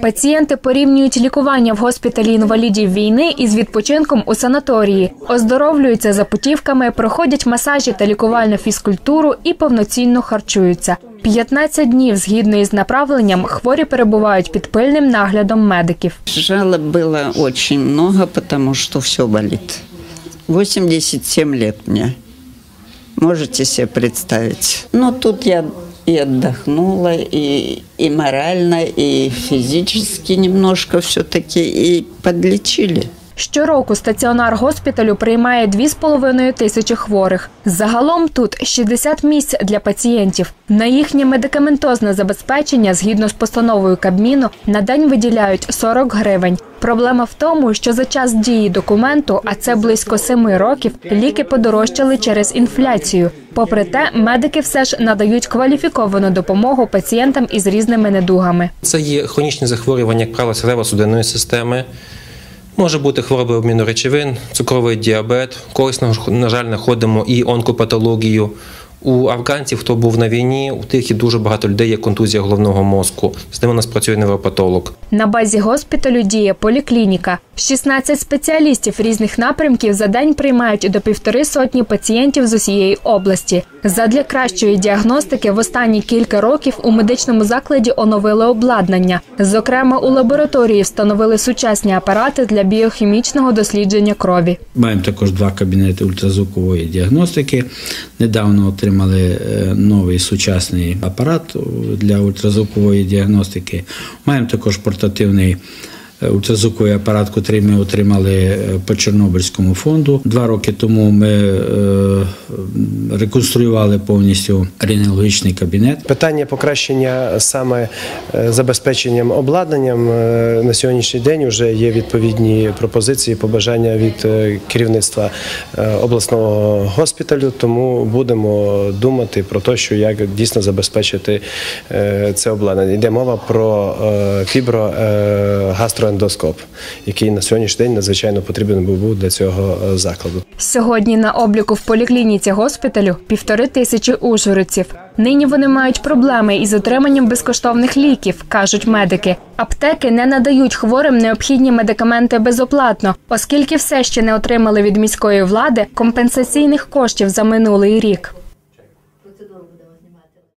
Пацієнти порівнюють лікування в госпіталі інвалідів війни із відпочинком у санаторії, оздоровлюються за путівками, проходять масажі та лікувальну фізкультуру і повноцінно харчуються. 15 днів згідно із направленням хворі перебувають під пильним наглядом медиків. Жалоб было очень много, потому что все болит. 87 лет мне. Можете себе представить. Но тут я и отдохнула, и, и морально, и физически немножко все-таки, и подлечили. Щороку стаціонар госпіталю приймає 2,5 тисячі хворих. Загалом тут 60 місць для пацієнтів. На їхнє медикаментозне забезпечення, згідно з постановою Кабміну, на день виділяють 40 гривень. Проблема в тому, що за час дії документу, а це близько 7 років, ліки подорожчали через інфляцію. Попри те, медики все ж надають кваліфіковану допомогу пацієнтам із різними недугами. Це є хронічні захворювання, як правило, серцево-судинної системи. Може бути хвороби обміну речовин, цукровий діабет. Колись, на жаль, знаходимо і онкопатологію. У афганців, хто був на війні, у тих і дуже багато людей є контузія головного мозку. З ними у нас працює невропатолог. На базі госпіталю діє поліклініка. 16 спеціалістів різних напрямків за день приймають до півтори сотні пацієнтів з усієї області. Задля кращої діагностики в останні кілька років у медичному закладі оновили обладнання. Зокрема, у лабораторії встановили сучасні апарати для біохімічного дослідження крові. Маємо також два кабінети ультразвукової діагностики. Недавно отримали е, новий сучасний апарат для ультразвукової діагностики. Маємо також портативний ультразвуковий апарат, який ми отримали е, по Чорнобильському фонду. Два роки тому ми е, реконструювали повністю рентгенологічний кабінет. Питання покращення саме е, забезпеченням обладнанням на сьогоднішній день вже є відповідні пропозиції, побажання від керівництва обласного госпіталю. Тому будемо думати про те, що як дійсно забезпечити це обладнання. Йде мова про е, фіброгастроендоскоп, який на сьогоднішній день надзвичайно потрібен був для цього е, закладу. Сьогодні на обліку в поліклініці госпіталю півтори тисячі ужгородців. Нині вони мають проблеми із отриманням безкоштовних ліків, кажуть медики. Аптеки не надають хворим необхідні медикаменти безоплатно, оскільки все ще не отримали від міської влади компенсаційних коштів за минулий рік.